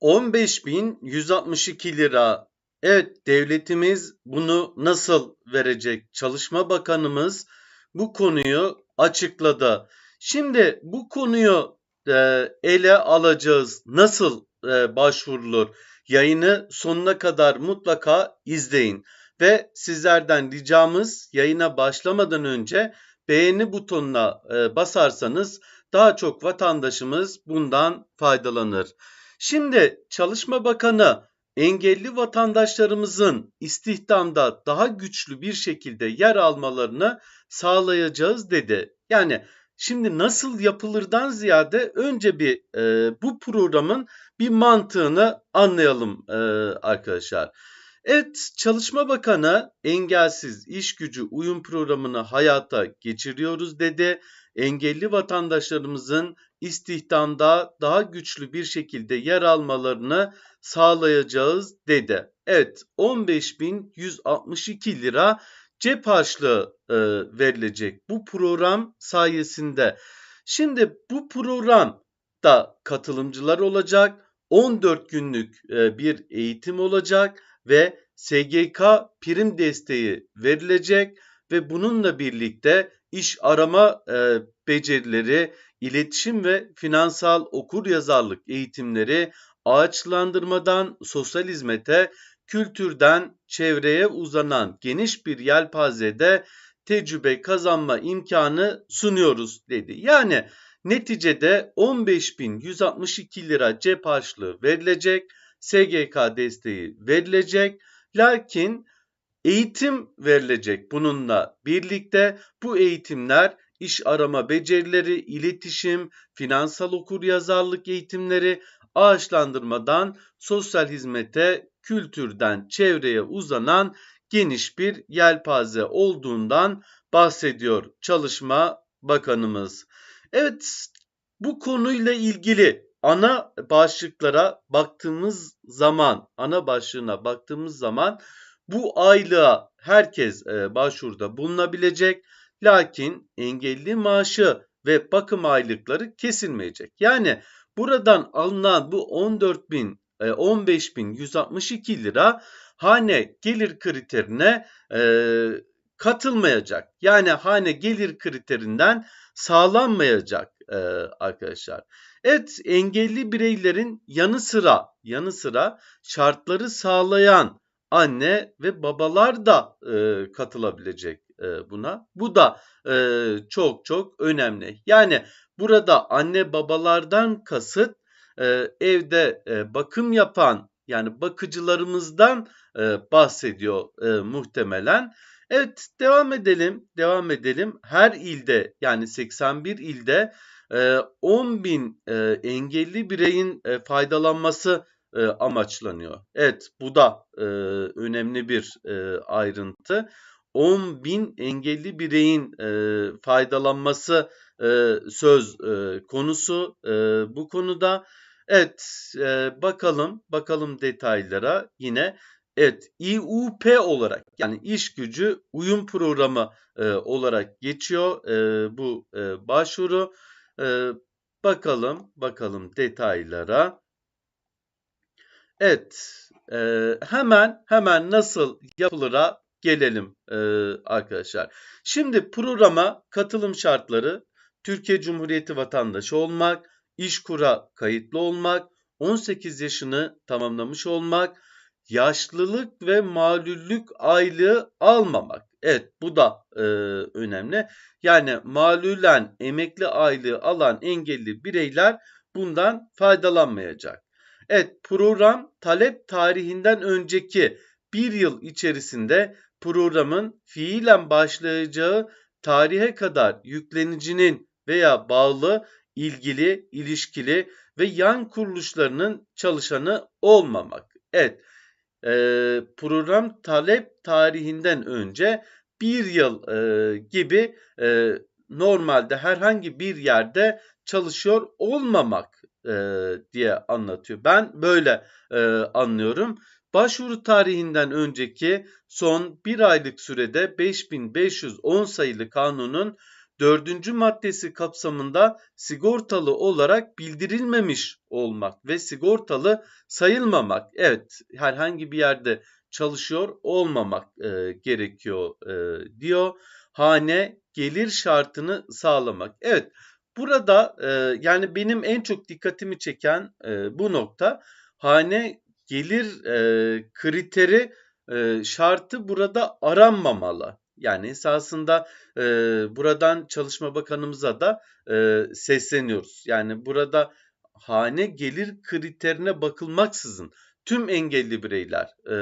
15.162 lira. Evet, devletimiz bunu nasıl verecek? Çalışma Bakanımız bu konuyu açıkladı. Şimdi bu konuyu e, ele alacağız. Nasıl e, başvurulur? Yayını sonuna kadar mutlaka izleyin. Ve sizlerden ricamız yayına başlamadan önce beğeni butonuna e, basarsanız daha çok vatandaşımız bundan faydalanır. Şimdi Çalışma Bakanı engelli vatandaşlarımızın istihdamda daha güçlü bir şekilde yer almalarını sağlayacağız dedi. Yani şimdi nasıl yapılırdan ziyade önce bir e, bu programın bir mantığını anlayalım e, arkadaşlar. Evet, Çalışma Bakanı engelsiz iş gücü uyum programını hayata geçiriyoruz dedi. Engelli vatandaşlarımızın istihdamda daha güçlü bir şekilde yer almalarını sağlayacağız dedi. Evet 15.162 lira cep harçlığı e, verilecek bu program sayesinde. Şimdi bu programda katılımcılar olacak. 14 günlük e, bir eğitim olacak ve SGK prim desteği verilecek ve bununla birlikte iş arama e, becerileri, iletişim ve finansal okur yazarlık eğitimleri ağaçlandırmadan sosyal hizmete, kültürden çevreye uzanan geniş bir yelpazede tecrübe kazanma imkanı sunuyoruz dedi. Yani neticede 15.162 lira cep harçlığı verilecek, SGK desteği verilecek. Lakin eğitim verilecek bununla birlikte bu eğitimler iş arama becerileri, iletişim, finansal okur yazarlık eğitimleri, ağaçlandırmadan sosyal hizmete, kültürden çevreye uzanan geniş bir yelpaze olduğundan bahsediyor Çalışma Bakanımız. Evet bu konuyla ilgili ana başlıklara baktığımız zaman, ana başlığına baktığımız zaman bu aylığa herkes e, başvuruda bulunabilecek. Lakin engelli maaşı ve bakım aylıkları kesilmeyecek. Yani buradan alınan bu 14 bin 15.162 e, lira hane gelir kriterine e, katılmayacak. Yani hane gelir kriterinden sağlanmayacak e, arkadaşlar. Evet engelli bireylerin yanı sıra yanı sıra şartları sağlayan anne ve babalar da e, katılabilecek e, buna. Bu da e, çok çok önemli. Yani burada anne babalardan kasıt e, evde e, bakım yapan yani bakıcılarımızdan e, bahsediyor e, muhtemelen. Evet devam edelim, devam edelim. Her ilde yani 81 ilde e, 10 bin e, engelli bireyin e, faydalanması e, amaçlanıyor. Evet bu da e, önemli bir e, ayrıntı. 10 bin engelli bireyin e, faydalanması e, söz e, konusu e, bu konuda. Evet e, bakalım bakalım detaylara yine. Evet İUP olarak yani iş gücü uyum programı e, olarak geçiyor e, bu e, başvuru. E, bakalım bakalım detaylara. Evet e, hemen hemen nasıl yapılır'a gelelim e, arkadaşlar. Şimdi programa katılım şartları Türkiye Cumhuriyeti vatandaşı olmak, İşkur'a kayıtlı olmak, 18 yaşını tamamlamış olmak, yaşlılık ve malüllük aylığı almamak. Evet bu da e, önemli. Yani malülen emekli aylığı alan engelli bireyler bundan faydalanmayacak. Evet program talep tarihinden önceki bir yıl içerisinde programın fiilen başlayacağı tarihe kadar yüklenicinin veya bağlı ilgili, ilişkili ve yan kuruluşlarının çalışanı olmamak. Evet, e, program talep tarihinden önce bir yıl e, gibi e, normalde herhangi bir yerde çalışıyor olmamak e, diye anlatıyor. Ben böyle e, anlıyorum. Başvuru tarihinden önceki son bir aylık sürede 5510 sayılı kanunun dördüncü maddesi kapsamında sigortalı olarak bildirilmemiş olmak ve sigortalı sayılmamak. Evet herhangi bir yerde çalışıyor olmamak e, gerekiyor e, diyor. Hane gelir şartını sağlamak. Evet burada e, yani benim en çok dikkatimi çeken e, bu nokta hane gelir e, kriteri e, şartı burada aranmamalı. Yani esasında e, buradan Çalışma Bakanımıza da e, sesleniyoruz. Yani burada hane gelir kriterine bakılmaksızın tüm engelli bireyler e,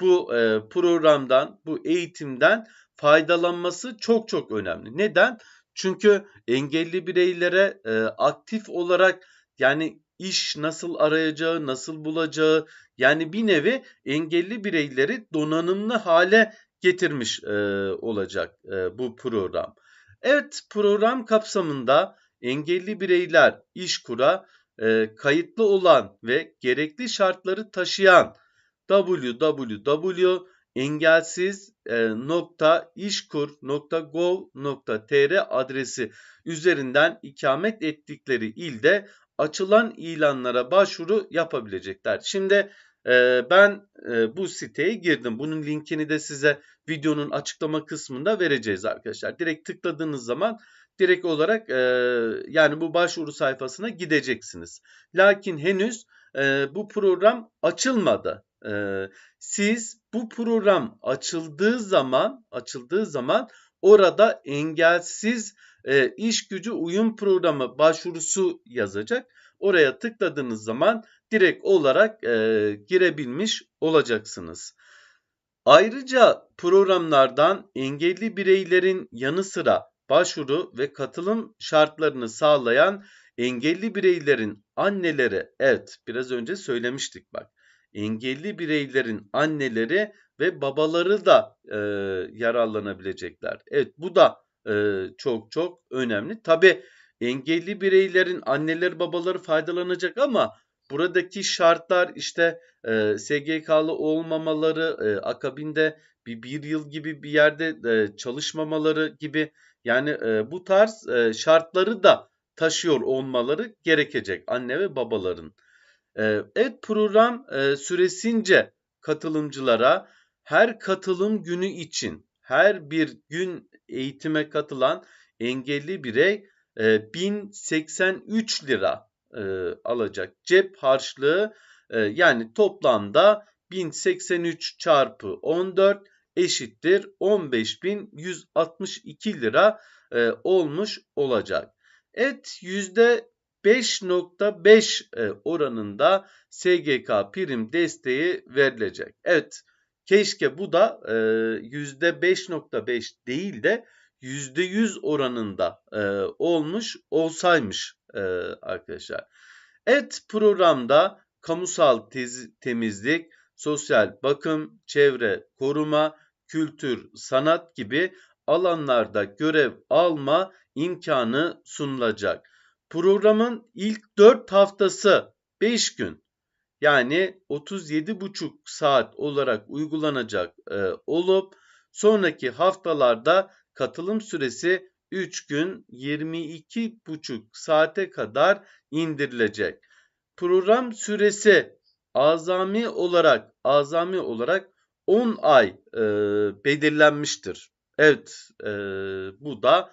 bu e, programdan, bu eğitimden faydalanması çok çok önemli. Neden? Çünkü engelli bireylere e, aktif olarak yani iş nasıl arayacağı, nasıl bulacağı yani bir nevi engelli bireyleri donanımlı hale getirmiş e, olacak e, bu program. Evet program kapsamında engelli bireyler iş kura e, kayıtlı olan ve gerekli şartları taşıyan www.engelsiz.işkur.gov.tr adresi üzerinden ikamet ettikleri ilde açılan ilanlara başvuru yapabilecekler. Şimdi e, ben e, bu siteye girdim. Bunun linkini de size videonun açıklama kısmında vereceğiz arkadaşlar. Direkt tıkladığınız zaman direkt olarak e, yani bu başvuru sayfasına gideceksiniz. Lakin henüz e, bu program açılmadı. Siz bu program açıldığı zaman açıldığı zaman orada engelsiz e, iş gücü uyum programı başvurusu yazacak. Oraya tıkladığınız zaman direkt olarak girebilmiş olacaksınız. Ayrıca programlardan engelli bireylerin yanı sıra başvuru ve katılım şartlarını sağlayan engelli bireylerin anneleri, evet biraz önce söylemiştik bak, engelli bireylerin anneleri ve babaları da e, yararlanabilecekler. Evet bu da e, çok çok önemli. Tabi engelli bireylerin anneleri babaları faydalanacak ama buradaki şartlar işte e, SGK'lı olmamaları, e, akabinde bir, bir yıl gibi bir yerde e, çalışmamaları gibi yani e, bu tarz e, şartları da taşıyor olmaları gerekecek anne ve babaların. E, evet program e, süresince katılımcılara her katılım günü için her bir gün eğitime katılan engelli birey e, 1083 lira e, alacak. Cep harçlığı e, yani toplamda 1083 çarpı 14 eşittir 15.162 lira e, olmuş olacak. Et yüzde %5.5 e, oranında SGK prim desteği verilecek. Evet keşke bu da e, %5.5 değil de %100 oranında e, olmuş olsaymış e, arkadaşlar. Et programda kamusal temizlik, sosyal bakım, çevre koruma, kültür, sanat gibi alanlarda görev alma imkanı sunulacak. Programın ilk 4 haftası 5 gün yani 37,5 saat olarak uygulanacak e, olup sonraki haftalarda katılım süresi 3 gün 22,5 saate kadar indirilecek. Program süresi azami olarak azami olarak 10 ay e, belirlenmiştir. Evet e, bu da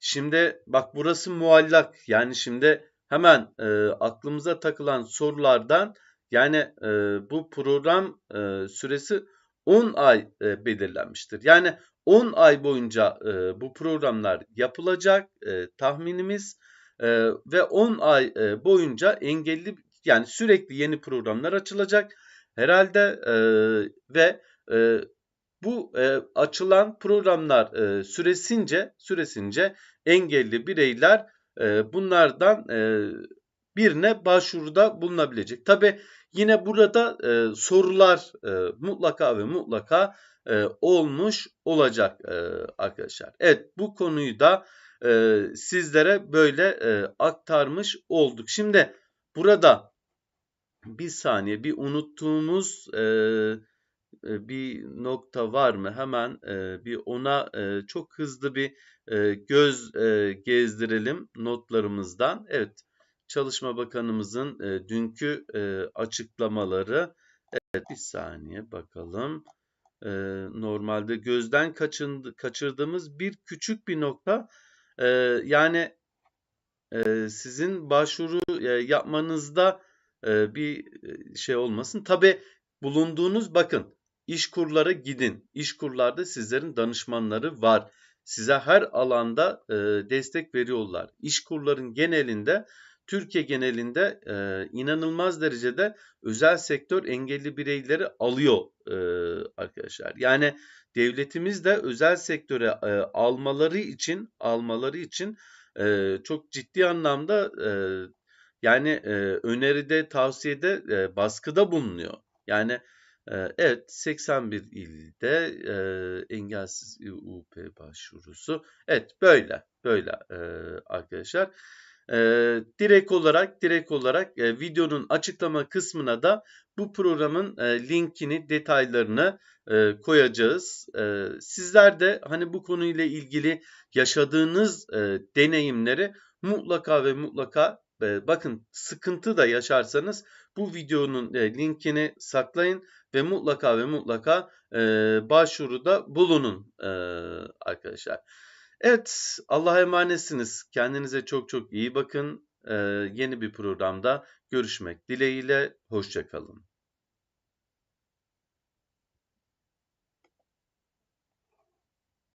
şimdi bak burası muallak yani şimdi hemen e, aklımıza takılan sorulardan yani e, bu program e, süresi 10 ay e, belirlenmiştir. Yani 10 ay boyunca e, bu programlar yapılacak e, tahminimiz e, ve 10 ay e, boyunca engelli yani sürekli yeni programlar açılacak herhalde e, ve e, bu e, açılan programlar e, süresince süresince engelli bireyler e, bunlardan e, birine başvuruda bulunabilecek. Tabi yine burada e, sorular e, mutlaka ve mutlaka e, olmuş olacak e, arkadaşlar. Evet bu konuyu da e, sizlere böyle e, aktarmış olduk. Şimdi burada bir saniye bir unuttuğumuz e, bir nokta var mı? Hemen bir ona çok hızlı bir göz gezdirelim notlarımızdan. Evet, Çalışma Bakanımızın dünkü açıklamaları. Evet, bir saniye bakalım. Normalde gözden kaçırdığımız bir küçük bir nokta. Yani sizin başvuru yapmanızda bir şey olmasın. Tabi bulunduğunuz bakın iş kurlara gidin. İş kurlarda sizlerin danışmanları var. Size her alanda e, destek veriyorlar. İş kurların genelinde Türkiye genelinde e, inanılmaz derecede özel sektör engelli bireyleri alıyor e, arkadaşlar. Yani devletimiz de özel sektöre e, almaları için almaları için e, çok ciddi anlamda e, yani e, öneride, tavsiyede, e, baskıda bulunuyor. Yani evet 81 ilde e, engelsiz UP başvurusu. Evet böyle böyle e, arkadaşlar. E, direkt olarak direkt olarak e, videonun açıklama kısmına da bu programın e, linkini, detaylarını e, koyacağız. E, sizler de hani bu konuyla ilgili yaşadığınız e, deneyimleri mutlaka ve mutlaka bakın sıkıntı da yaşarsanız bu videonun e, linkini saklayın ve mutlaka ve mutlaka e, başvuruda bulunun e, arkadaşlar. Evet Allah'a emanetsiniz. Kendinize çok çok iyi bakın. Yeni bir programda görüşmek dileğiyle. Hoşçakalın.